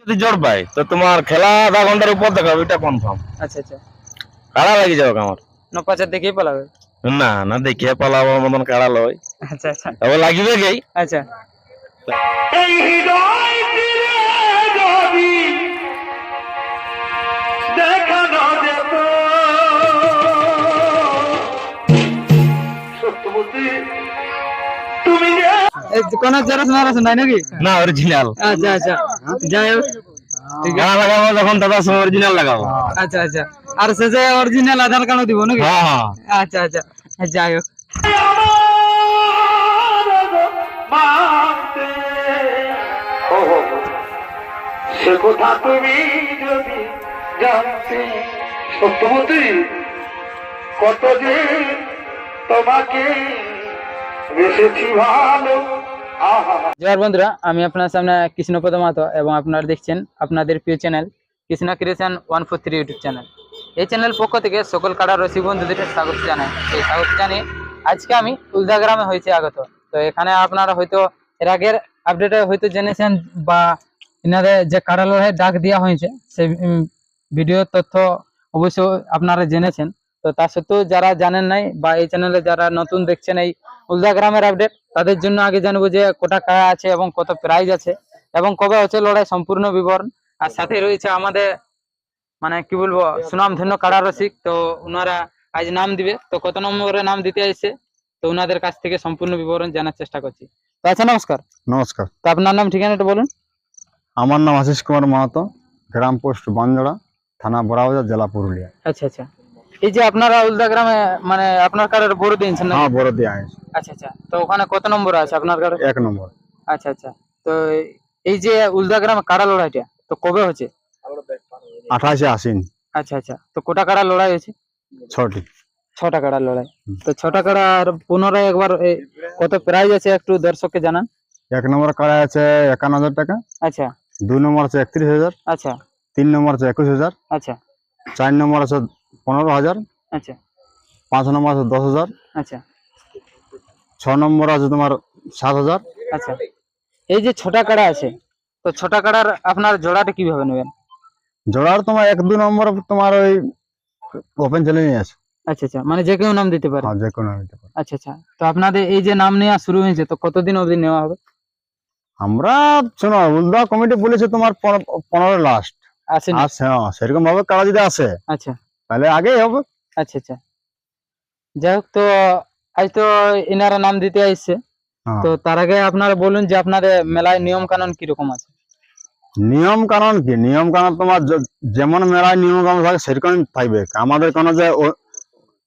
যদি জোর পাই তো তোমার খেলা আধা ঘণ্টার উপর দেখাবে এটা কনফার্ম আচ্ছা আচ্ছা। কাড়া লাগি যাবে আমার দেখেই পালাবে? না না দেখিয়ে পালাবার মতন কাড়া লয়। আচ্ছা আচ্ছা। তবে লাগিবে গেই আচ্ছা। এই হৃদয় তীরে যদি দেখানো যেত। তুমি কোন জেরক্স নাই নাকি? না অরিজিনাল আচ্ছা আচ্ছা। যাই হোক। ঠিক আছে। লাগাবো যখন দাদার অরিজিনাল লাগাবো। আচ্ছা আচ্ছা। আর অরিজিনাল আধার দিব নাকি? হ্যাঁ হ্যাঁ। আচ্ছা আচ্ছা। যাই হোক। সে কথা তুমি যদি জানতে? সত্যবতী কত যে তোমাকে বেসেছি ভালো আহা জয় বন্ধুরা, আমি আপনার সামনে কৃষ্ণপদ মাতো এবং আপনারা দেখছেন আপনাদের প্রিয় channel Krishna creation one four three YouTube channel. এই চ্যানেল পক্ষ থেকে সকল কাড়া রসিক বন্ধুদের স্বাগত জানাই। এই স্বাগত জানিয়ে আজকে আমি উলদা গ্রামে হয়েছি আগত। তো এখানে আপনারা হয়তো এর আগের আপডেটে হয়তো জেনেছেন বা এনাদের যে কাড়া লড়াই ডাক দেওয়া হয়েছে, সেই ভিডিও তথ্য অবশ্যই আপনারা জেনেছেন। তো তা সত্ত্বেও যারা জানেন নাই বা এই চ্যানেলে যারা নতুন দেখছেন এই উলদা গ্রামের আপডেট তাদের জন্য আগে জানব যে কোটা কায়া আছে এবং কত প্রাইজ আছে এবং কবে হচ্ছে লড়াই সম্পূর্ণ বিবরণ। আর সাথে রয়েছে আমাদের মানে কি বলব সুনাম ধন্য কাড়া রসিক। তো ওনারা আজ নাম দিবে। তো কত নম্বরে নাম দিতে আসছে তো ওনাদের কাছ থেকে সম্পূর্ণ বিবরণ জানার চেষ্টা করছি। তো আচ্ছা নমস্কার। নমস্কার। তো আপনার নাম ঠিকানাটা বলুন। আমার নাম আশিস কুমার মাহাতো গ্রাম পোস্ট বানজড়া থানা বড়াবাজার জেলা পুরুলিয়া। আচ্ছা আচ্ছা। এই যে আপনারা উলদা গ্রামে মানে আপনার কার্ডের বড় দিয়েছেন না হ্যাঁ বড় দিয়ে আছে আচ্ছা আচ্ছা। তো ওখানে কত নম্বর আছে আপনার কার্ডে এক নম্বর। আচ্ছা আচ্ছা। তো এই যে উলদা গ্রামে কাড়া লড়াইটা? তো কবে হচ্ছে আঠাশে আশ্বিন। আচ্ছা আচ্ছা। তো কোটা কাড়া লড়াই হয়েছে? ছটি। ছটা কাড়া লড়াই? তো ছটা কাড়া আর পুনরায় একবার কত প্রাইজ আছে একটু দর্শককে জানান। এক নম্বর কাড়া আছে একান্ন হাজার টাকা। আচ্ছা। দুই নম্বর আছে একত্রিশ হাজার। আচ্ছা। তিন নম্বর আছে একুশ হাজার। আচ্ছা। চার নম্বর আছে পনেরো হাজার আচ্ছা। পাঁচ নম্বর আছে দশ হাজার আচ্ছা। ছ নম্বর আছে তোমার সাত হাজার। আচ্ছা। এই যে ছটা কাড়া আছে তো ছটা কাড়ার আপনার জোড়াটা কীভাবে নেবেন? জোড়ার তোমার এক দু নম্বর তোমার ওই ওপেন চ্যালেঞ্জ আছে। আচ্ছা আচ্ছা। মানে যে কেউ নাম দিতে পারে। হ্যাঁ যে কোনো নিতে পারে। আচ্ছা আচ্ছা। তো আপনাদের এই যে নাম নেওয়া শুরু হয়েছে তো কতদিন অবধি নেওয়া হবে? আমরা শোনো উল্দা কমিটি বলেছে তোমার পনেরো- লাস্ট আর হ্যাঁ সেরকম ভাবে কাড়া যদি আসে আচ্ছা। তাহলে আগেই হবে। আচ্ছা আচ্ছা। যাই হোক তো আজ তো এনারা নাম দিতে আসছে হ্যাঁ। তো তার আগে আপনারা বলুন যে আপনাদের মেলায় নিয়ম কানুন কীরকম আছে? নিয়ম কানুন কি? নিয়ম কানুন তোমার যেমন মেলায় নিয়ম কানুন থাকে সেরকম থাকবে। আমাদের কোনো যে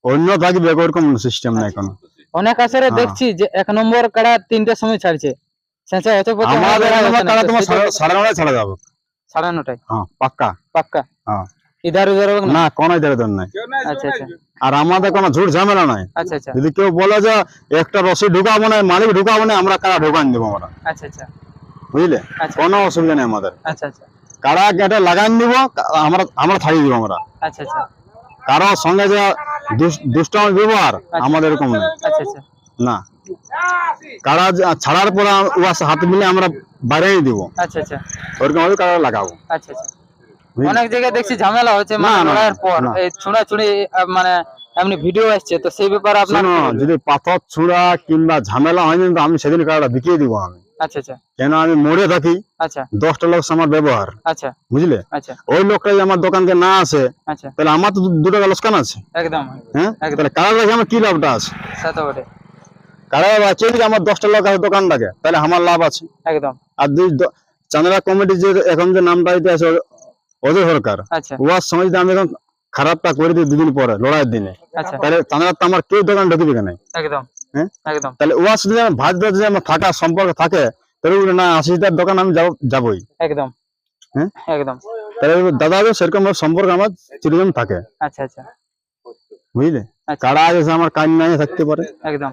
অন্য থাকবে ওরকম সিস্টেম নাই কোনো। অনেক আসরে হ্যাঁ। দেখছি যে এক নম্বর কাড়া তিনটার সময় ছাড়ছে। আমাদের তো তোমার সাড়ে- সাড়ে নটায় ছাড়া যাবে। সাড়ে নটায়। হ্যাঁ পাক্কা। পাক্কা। হ্যাঁ। ইধার উধার না? না কোনো ইধারে দর নাই। আচ্ছা আচ্ছা। আর আমাদের কোনো ঝুট ঝামেলা নাই। আচ্ছা আচ্ছা। যদি কেউ বলে যে একটা রসি ঢুকাবো না মালিক ঢুকাবো না আমরা কারা ঢুকান দেবো আমরা? আচ্ছা আচ্ছা। বুঝলে? আচ্ছা। কোনো অসুবিধা নেই আমাদের। আচ্ছা আচ্ছা। কারা গেটে লাগান দিব আমরা আমরা ছাড়িয়ে দিব আমরা। আচ্ছা আচ্ছা। কারও সঙ্গে যে দুষ্টামি ব্যবহার আমাদের এরকম নেই। আচ্ছা আচ্ছা না। কারা ছাড়ার পর ওয়ার হাত মিলে আমরা বাড়িয়ে দিব। আচ্ছা আচ্ছা। ওরকম ভাবে কারা লাগাবো। আচ্ছা আচ্ছা? অনেক জায়গায় দেখছি ঝামেলা হচ্ছে মানে লড়াইয়ের পর এই ছুঁড়া ছুঁড়ি মানে এমনি ভিডিও আসছে তো সেই ব্যাপারে আপনার? যদি পাথর ছুঁড়া কিংবা ঝামেলা হয়নি তো আমি সেদিন কারাটা বিকিয়ে দিব আমি। আচ্ছা আচ্ছা। কেন আমি মরে থাকি। আচ্ছা। দশটা লোক আমার ব্যবহার আচ্ছা। বুঝলে? আচ্ছা। ওই লোকটা আমার দোকানকে না আসে আচ্ছা। তাহলে আমার তো দু- দুটো লোকসান আছে। একদম। হ্যাঁ? তাহলে রেখে আমার কি লাভটা আছে? সে তো বটে। কারা আছে? যদি আমার দশটা লোক আছে দোকানটাকে তাহলে আমার লাভ আছে। একদম। আর দুই কমিটি যে এখন যে নামটা দিতে আছে ওদের সরকার। আচ্ছা। উহার সময় যদি আমি এখন খারাপটা করে দিই দুদিন পরে লড়াইয়ের দিনে আচ্ছা। তাহলে চাঁদরা তো আমার কেউ দোকান ঢুকবে কেন? একদম। হ্যাঁ? একদম। তাহলে উহার যদি আমার ভাত যদি আমার থাকা সম্পর্ক থাকে তাহলে না আশিটার দোকান আমি যাব যাবই। একদম। হ্যাঁ? একদম। তাহলে দাদা সেরকম সম্পর্ক আমার চিরদিন থাকে। আচ্ছা আচ্ছা। বুঝলে? আচ্ছা। কারা আছে আমার কাজ নাই থাকতে পারে? একদম।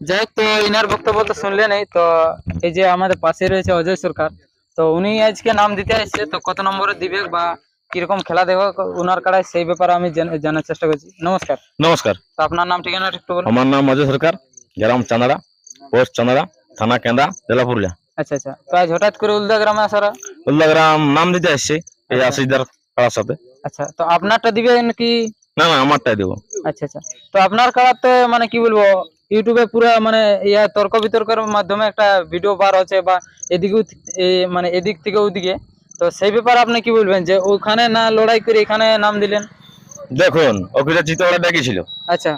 যাই তো ইনার বক্তব্য তো শুনলেন এই তো এই যে আমাদের পাশে রয়েছে অজয় সরকার তো উনি আজকে নাম দিতে আসছে তো কত নম্বরে দিবে বা কীরকম খেলা দেবে ওনার কাড়ায় সেই ব্যাপারে আমি জেনে- জানার চেষ্টা করছি। নমস্কার। নমস্কার। তো আপনার নাম ঠিকানা একটু বলুন। আমার নাম অজয় সরকার গ্রাম চাঁদড়া পোস্ট চাঁদড়া থানা কেন্দ্রা জেলা পুরুলিয়া। আচ্ছা আচ্ছা। তো আজ হঠাৎ করে উলদা গ্রামে আসারা উল্লাগ্রাম নাম দিতে আসছে এই আচ্ছা। আশিসদার কারার সাথে। আচ্ছা তো আপনারটা দিবেন কি? না না আমারটাই দেবো। আচ্ছা আচ্ছা। তো আপনার কাড়াতে মানে কি বলব ইউটিউবে পুরো মানে ইয়া তর্ক বিতর্কের মাধ্যমে একটা ভিডিও বার হচ্ছে বা এদিকে মানে এদিক থেকে ওদিকে। তো সেই ব্যাপারে আপনি কি বলবেন যে ওখানে না লড়াই করে এখানে নাম দিলেন? দেখুন ওখানে চিতোড়া ডেকেছিল আচ্ছা।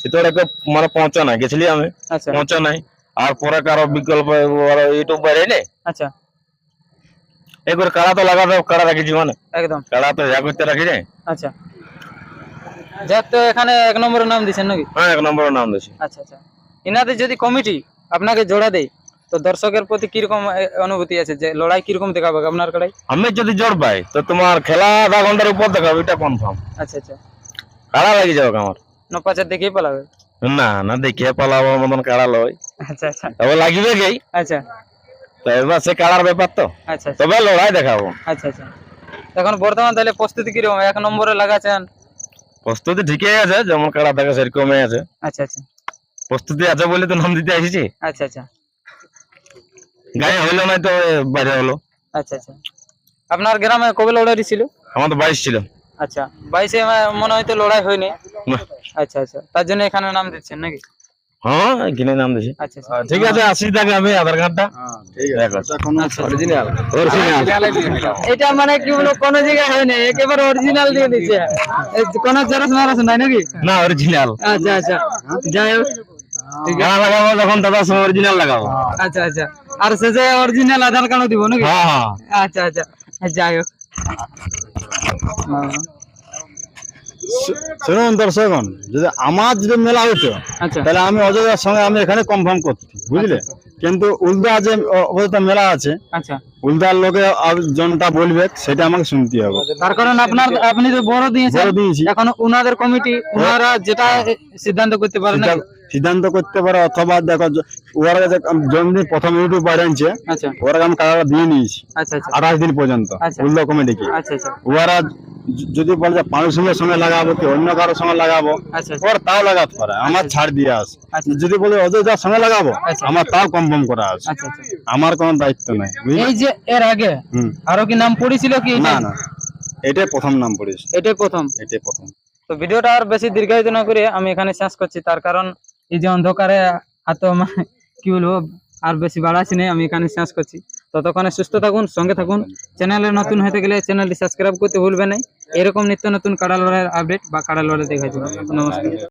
চিতোড়াকে মানে পৌঁছা নাই গেছিলি আমি? আচ্ছা। পৌঁছা নাই আর পরে কারও বিকল্প ইউটিউব বাইরে নেই আচ্ছা। একবার কাড়া তো লাগাতে কাড়া রাখিছি মানে। একদম। কাড়া তো যা করতে রাখি যায় আচ্ছা। যাক তো এখানে এক নম্বরের নাম দিচ্ছেন নাকি? হ্যাঁ এক নাম আচ্ছা আচ্ছা। ইনাদের যদি কমিটি আপনাকে জোড়া দেয় তো দর্শকের প্রতি কীরকম অনুভূতি আছে? যে লড়াই কীরকম দেখাবে আপনার কাড়াই? আমি যদি জোর পাই তো তোমার খেলা আধা ঘণ্টার উপর দেখাবে এটা কনফার্ম আচ্ছা আচ্ছা। কাড়া লাগি যাবে আমার। নপাচার দেখেই পালাবে? না না দেখে পালাবার মতন কাড়া লয়। আচ্ছা আচ্ছা। তবে লাগিবে গেই আচ্ছা। এবার সে কাড়ার ব্যাপার তো। আচ্ছা আচ্ছা। তবে লড়াই দেখাবো। আচ্ছা আচ্ছা। এখন বর্তমান তাহলে প্রস্তুতি কীরকম? এক নম্বরে লাগাচ্ছেন প্রস্তুতি ঠিকই আছে যেমন কারা থাকে সেরকমই আছে। আচ্ছা আচ্ছা। প্রস্তুতি আছে বলে তো নাম দিতে আসিছি। আচ্ছা আচ্ছা। গায়ে হইল না তো বাইরে হলো। আচ্ছা আচ্ছা। আপনার গ্রামে কবে লড়াই ছিল আমার তো বাইশ ছিল। আচ্ছা। বাইশে মনে মনে হয়তো লড়াই হয়নি। আচ্ছা আচ্ছা। তার জন্য এখানে নাম দিচ্ছেন নাকি? হ্যাঁ কিনে নাম দিছি। আচ্ছা আচ্ছা। ঠিক আছে আসি থাকে আমি আধার কার্ডটা। দেখো অরিজিনাল এটা মানে কি বলব কোনো জায়গায় হয়নি একেবারে অরিজিনাল দিয়ে দিচ্ছে এই কোনো জেরক্স মারাস নাই নাকি? না অরিজিনাল আচ্ছা আচ্ছা। যাই হোক। গানা লাগাবো তখন দাদা সময় অরিজিনাল লাগাবো। আচ্ছা আচ্ছা। আর শেষে অরিজিনাল আধার কার্ড দিব নাকি? হ্যাঁ হ্যাঁ। আচ্ছা আচ্ছা। যাই হোক। হ্যাঁ। শুনুন দর্শকগণ যদি আমার যদি মেলা হতো আচ্ছা। তাহলে আমি অযোধ্যার সঙ্গে আমি এখানে কনফার্ম করছি বুঝলে? কিন্তু উলদা যে অযোধ্যা মেলা আছে আচ্ছা। উলদার লোকে জনটা বলবে সেটা আমাকে শুনতে হবে। তার কারণ আপনার আপনি তো বড় দিয়েছেন দিয়েছি। এখন উনাদের কমিটি উনারা যেটা সিদ্ধান্ত করতে পারে না সিদ্ধান্ত- করতে পারে অথবা দেখো ওরা কাছে জন্মদিন প্রথম ইউটিউব বাড়াচ্ছে আচ্ছা। ওরা আমি কারাটা দিয়ে নিয়েছি আচ্ছা আচ্ছা। আঠাশ দিন পর্যন্ত। উল্দা কমিটিকে ওরা যদি বলে যে পানুর সঙ্গে সঙ্গে লাগাবো কি অন্য কারোর সঙ্গে লাগাবো আচ্ছা তাও লাগাতে পারে আমার ছাড় দিয়ে আস। যদি বলে অযোধ্যার সঙ্গে লাগাবো। আমার তাও কনফার্ম করা আছে আমার কোনো দায়িত্ব নাই এই যে এর আগে আরও কি নাম পড়েছিল কি? না না। এটাই প্রথম নাম পড়েছে। এটাই প্রথম। এটাই প্রথম। তো ভিডিওটা আর বেশি দীর্ঘায়িত না করে আমি এখানে শেষ করছি তার কারণ এই যে অন্ধকারে এত কি বলব, আর বেশি বাড়াচ্ছি নেই, আমি এখানে শেষ করছি। ততক্ষণে সুস্থ থাকুন, সঙ্গে থাকুন। চ্যানেলে নতুন হতে গেলে চ্যানেলটি সাবস্ক্রাইব করতে ভুলবে না। এরকম নিত্য নতুন কাড়া লড়াইয়ের আপডেট বা কাড়া লড়াই যাবে নমস্কার।